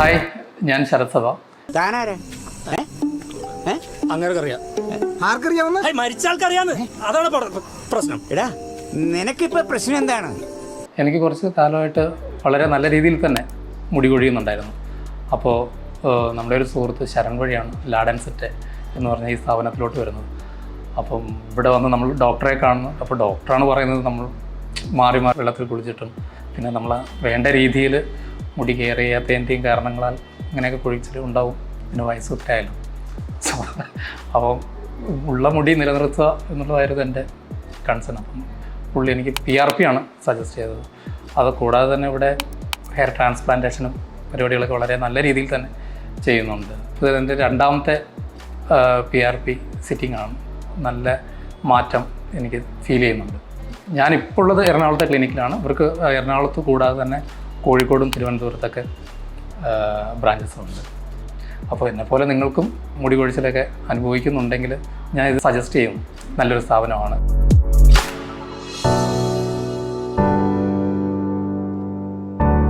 Hi ഞാൻ ശരത് സഭ താനാരാ? ഏ? ഏ? അങ്ങനെക്കറിയാം. ആർക്കറിയാവുന്ന ഹായ് മരിച്ച ആൾക്കറിയാന്ന് അതാണ് പ്രശ്നം. എടാ നിനക്കിപ്പോ പ്രശ്നം എന്താണ്? എനിക്ക് കുറച്ച് കാലമായിട്ട് വളരെ നല്ല രീതിയിൽ തന്നെ മുടി കൊഴിയുന്നുണ്ടായിരുന്നു. അപ്പോൾ നമ്മുടെ ഒരു സുഹൃത്ത് ശരൺ വഴിയാണ് ലാഡൻ സെറ്റ് എന്ന് പറഞ്ഞ ഈ സ്ഥാപനത്തിലോട്ട് വരുന്നത്. അപ്പം ഇവിടെ വന്ന് നമ്മൾ ഡോക്ടറെ കാണുന്നു. അപ്പോൾ ഡോക്ടറാണ് പറയുന്നത് നമ്മൾ മാറി മാറി വെള്ളത്തിൽ കുളിച്ചിട്ടും പിന്നെ നമ്മൾ വേണ്ട രീതിയിൽ മുടി കെയർ എന്തെങ്കിലും കാരണങ്ങളാൽ അങ്ങനെയൊക്കെ കുഴിച്ചിട്ട് ഉണ്ടാവും. പിന്നെ വയസ്സ് ആയാലും സോ അപ്പം ഉള്ള മുടി നിലനിർത്തുക എന്നുള്ളതായിരുന്നു എന്റെ കൺസേൺ അപ്പം പുള്ളി എനിക്ക് പി ആർ പി ആണ് സജസ്റ്റ് ചെയ്തത്. അത് കൂടാതെ തന്നെ ഇവിടെ ഹെയർ ട്രാൻസ്പ്ലാന്റേഷനും പരിപാടികളൊക്കെ വളരെ നല്ല രീതിയിൽ തന്നെ ചെയ്യുന്നുണ്ട്. ഇത് എന്റെ രണ്ടാമത്തെ പി ആർ പി സിറ്റിംഗ് ആണ്. നല്ല മാറ്റം എനിക്ക് ഫീൽ ചെയ്യുന്നുണ്ട്. ഞാനിപ്പോൾ ഉള്ളത് എറണാകുളത്തെ ക്ലിനിക്കിലാണ് ഇവർക്ക് എറണാകുളത്ത് കൂടാതെ തന്നെ കോഴിക്കോടും തിരുവനന്തപുരത്തൊക്കെ ബ്രാഞ്ചസ് ഉണ്ട്. അപ്പോൾ എന്നെപ്പോലെ നിങ്ങൾക്കും മുടി കൊഴിച്ചിലൊക്കെ അനുഭവിക്കുന്നുണ്ടെങ്കിൽ ഞാൻ ഇത് സജസ്റ്റ് ചെയ്യും. നല്ലൊരു സ്ഥാപനമാണ്.